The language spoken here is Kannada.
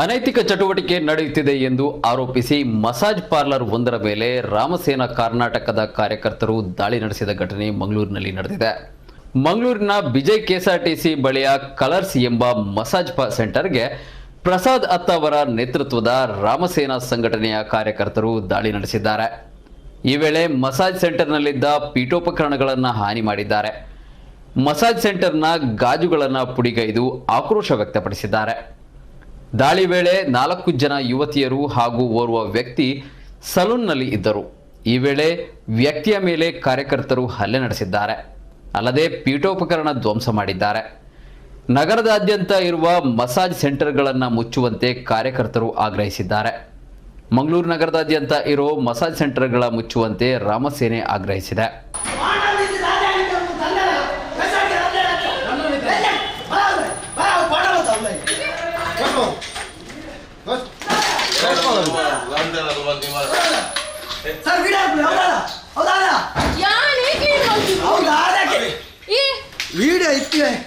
ಅನೈತಿಕ ಚಟುವಟಿಕೆ ನಡೆಯುತ್ತಿದೆ ಎಂದು ಆರೋಪಿಸಿ ಮಸಾಜ್ ಪಾರ್ಲರ್ ಒಂದರ ಮೇಲೆ ರಾಮಸೇನಾ ಕರ್ನಾಟಕದ ಕಾರ್ಯಕರ್ತರು ದಾಳಿ ನಡೆಸಿದ ಘಟನೆ ಮಂಗಳೂರಿನಲ್ಲಿ ನಡೆದಿದೆ. ಮಂಗಳೂರಿನ ವಿಜಯ್ ಕೆಎಸ್ಆರ್ಟಿಸಿ ಬಳಿಯ ಕಲರ್ಸ್ ಎಂಬ ಮಸಾಜ್ ಸೆಂಟರ್ಗೆ ಪ್ರಸಾದ್ ಅತ್ತ ಅವರ ನೇತೃತ್ವದ ರಾಮಸೇನಾ ಸಂಘಟನೆಯ ಕಾರ್ಯಕರ್ತರು ದಾಳಿ ನಡೆಸಿದ್ದಾರೆ. ಈ ವೇಳೆ ಮಸಾಜ್ ಸೆಂಟರ್ನಲ್ಲಿದ್ದ ಪೀಠೋಪಕರಣಗಳನ್ನು ಹಾನಿ ಮಾಡಿದ್ದಾರೆ. ಮಸಾಜ್ ಸೆಂಟರ್ನ ಗಾಜುಗಳನ್ನು ಪುಡಿಗೈದು ಆಕ್ರೋಶ ವ್ಯಕ್ತಪಡಿಸಿದ್ದಾರೆ. ದಾಳಿ ವೇಳೆ ನಾಲ್ಕು ಜನ ಯುವತಿಯರು ಹಾಗೂ ಓರ್ವ ವ್ಯಕ್ತಿ ಸಲೂನ್ನಲ್ಲಿ ಇದ್ದರು. ಈ ವೇಳೆ ವ್ಯಕ್ತಿಯ ಮೇಲೆ ಕಾರ್ಯಕರ್ತರು ಹಲ್ಲೆ ನಡೆಸಿದ್ದಾರೆ. ಅಲ್ಲದೆ ಪೀಠೋಪಕರಣ ಧ್ವಂಸ ಮಾಡಿದ್ದಾರೆ. ನಗರದಾದ್ಯಂತ ಇರುವ ಮಸಾಜ್ ಸೆಂಟರ್ಗಳನ್ನು ಮುಚ್ಚುವಂತೆ ಕಾರ್ಯಕರ್ತರು ಆಗ್ರಹಿಸಿದ್ದಾರೆ. ಮಂಗಳೂರು ನಗರದಾದ್ಯಂತ ಇರೋ ಮಸಾಜ್ ಸೆಂಟರ್ಗಳ ಮುಚ್ಚುವಂತೆ ರಾಮಸೇನೆ ಆಗ್ರಹಿಸಿದೆ. వీడియో ఇస్తున్నాయి